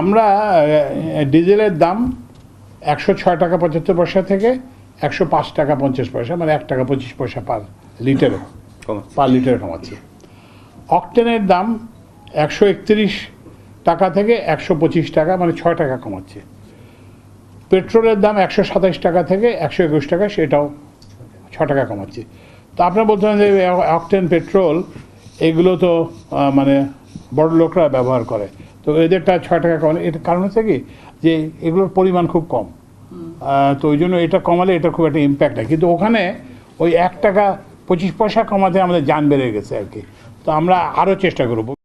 আমরা ডিজেলের দাম একশো ছয় টাকা পঁচাত্তর পয়সা থেকে একশো পাঁচ টাকা পঞ্চাশ পয়সা মানে এক টাকা পঁচিশ পয়সা পার লিটারে। পার লিটারে কমাচ্ছি। অকটেনের দাম একশো একত্রিশ টাকা থেকে একশো পঁচিশ টাকা মানে ছয় টাকা কমাচ্ছে। পেট্রোলের দাম একশো সাতাশ টাকা থেকে একশো একুশ টাকা সেটাও ছ টাকা কমাচ্ছে। তো আপনারা বলছেন যে অকটেন পেট্রোল এগুলো তো মানে বড় লোকরা ব্যবহার করে। তো এদেরটা ছয় টাকা কমালে এটার কারণ হচ্ছে কি? যে এগুলোর পরিমাণ খুব কম। তো ওই জন্য এটা কমালে এটা খুব একটা ইম্প্যাক্ট হয় কিন্তু ওখানে ওই এক টাকা পঁচিশ পয়সা কমাতে আমাদের যান বেড়ে গেছে আর কি। তো আমরা আরও চেষ্টা করব।